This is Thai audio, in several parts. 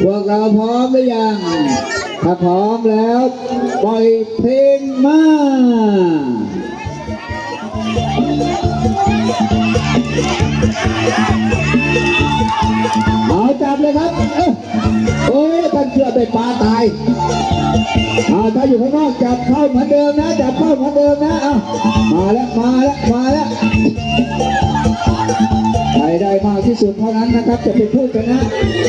พวกเราพร้อมหรือยัง ถ้าพร้อมแล้ว ปล่อยเพลงมาเอาจับเลยครับ เอ้ยโอ้ยท่านเชื่อไปปลาตายเอาถ้าอยู่ข้างนอกจับเข้าเหมือนเดิมนะ จับเข้าเหมือนเดิมนะ เอามาแล้ว มาแล้ว มาแล้ว มากที่สุดเท่านั้นนะครับ จะเป็นผู้ชนะ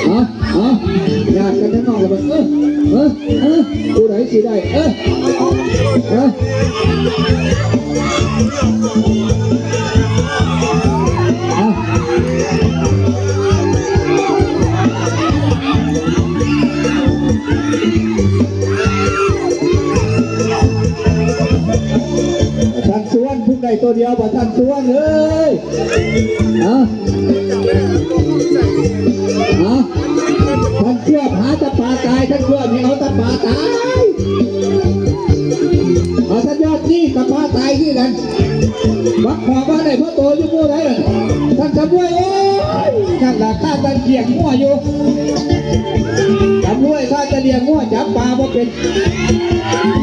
เอ๋ออ๋อยากกันทั้งนอกเลยมันเออเออเออผู้ไหนสิได้เออเออเอาท่านสวนเพิ่งได้ตัวเดียวบ่ท่านสวนเลยเอาฮ มาตะปาตายเอาท่านยอดนี่ตะปาตายที่กันวักขอบ้านไหนพ่อโตอยู่มู่ไหนล่ะท่านจำไว้โอ้ยท่านหลักข้าท่านเกียงมั่วอยู่จำไว้ข้าจะเลี้ยงมั่วจับปลาบ่เป็น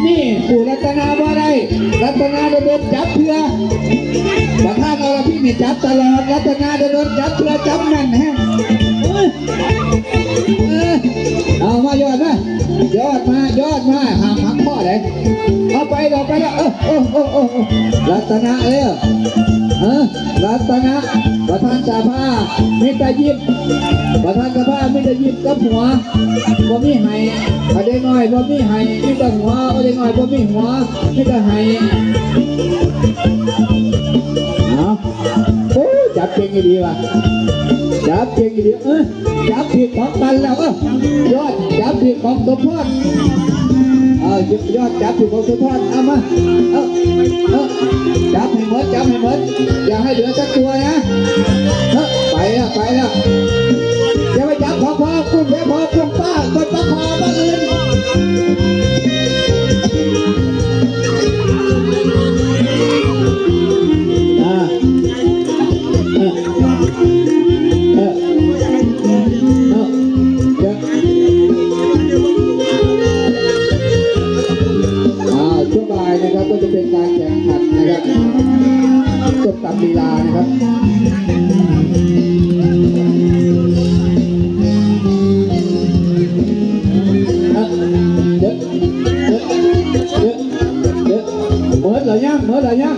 นี่ปู่รัตนาบ่ได้รัตนาโดนจับเพื่อประธานอราพินี่จับตลอดรัตนาโดนจับเพื่อจับแน่นแฮะ อดมายอดมาหามหักข้อเลยเอาไปเราไปแล้วเออโอ้โอ้โอ้โอ้รัตนะเออเออรัตนะประธานสภามิตรยิบประธานสภามิตรยิบกับหัวบ่มีไห้ประเด็นน้อยบ่มีไห้มิตรหัวประเด็นน้อยบ่มีหัวมิตรไห้เอาโอ้จับเก่งดีว่ะ จับเก่งเดียวเออจับผิดของมันแล้วเออยอดจับผิดของสมพรเออยอดจับผิดของสมพรเอามาเออเออจับให้หมดจับให้หมดอย่าให้เหลือสักตัวนะ ก็จะเป็นการแข่งขันนะครับจบตามลีลานะครับเดี๋ยวเดี๋ยวเดี๋ยวเมิดเหรอยังเมิดเหรยัง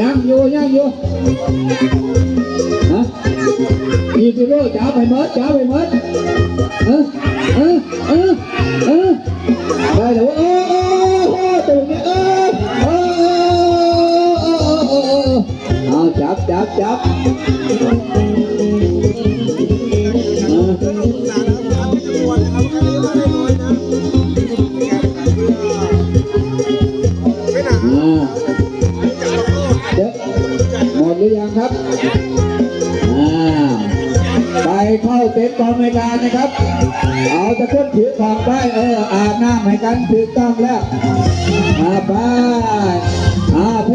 ยังอยู่ยังอยู่ฮะอีกโร่จ้าไปเมิดจ้าไปเมิดเออเออเออเออได้แล้วเอ จับจับจับเอออ่าเดี๋ยวหมดหรือยังครับ ไปเข้าเต็นท์กองในการนะครับ เอาตะกร้นถือของไปเอออาบน้ำให้กันถูกต้องแล้วอาไปอาเพ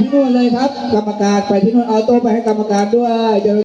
ที่นู่นเลยครับ กรรมการไปที่นู่นเอาโต๊ะไปให้กรรมการด้วยเดี๋ยว